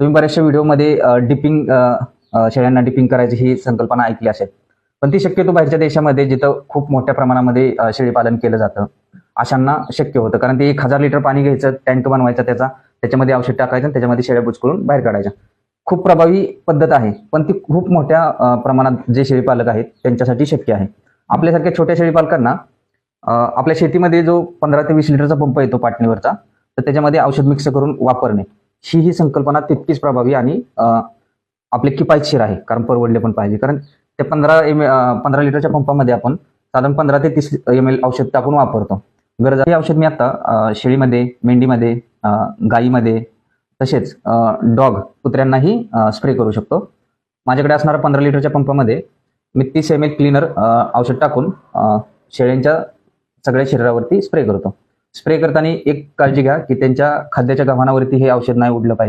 तुम्ही बऱ्याचशा व्हिडिओमध्ये डिपिंग शेळ्यांना डिपिंग करायची ही संकल्पना ऐकली असेल. पण ती शक्यतो बाहेरच्या देशामध्ये जिथं खूप मोठ्या प्रमाणामध्ये शेळीपालन केलं जातं अशांना शक्य होतं. कारण ते एक हजार लिटर पाणी घ्यायचं टँक बनवायचा त्याचा त्याच्यामध्ये औषध टाकायचं आणि त्याच्यामध्ये शेळ्या बुचकळून बाहेर काढायच्या. खूप प्रभावी पद्धत आहे पण ती खूप मोठ्या प्रमाणात जे शेळीपालक आहेत त्यांच्यासाठी शक्य आहे. आपल्यासारख्या छोट्या शेळीपालकांना आपल्या शेतीमध्ये जो पंधरा ते वीस लिटरचा पंप येतो पाटणीवरचा तर त्याच्यामध्ये औषध मिक्स करून वापरणे. ही ही संकल्पना तितकीच प्रभावी आणि आपले किफायतशीर आहे. कारण परवडले पण पाहिजे. कारण त्या पंधरा एम पंधरा लिटरच्या पंपामध्ये आपण साधारण पंधरा ते तीस एम एल औषध टाकून वापरतो. गरज हे औषध मी आता शेळीमध्ये मेंढीमध्ये गाईमध्ये गायीमध्ये तसेच डॉग कुत्र्यांनाही स्प्रे करू शकतो. माझ्याकडे असणारा पंधरा लिटरच्या पंपामध्ये मी तीस एम एल क्लीनर औषध टाकून शेळ्यांच्या सगळ्या शरीरावरती स्प्रे करतो. स्प्रे करताना एक काळजी घ्या की त्यांच्या खाद्याच्या गव्हाणावरती हे औषध नाही उडलं पाहिजे.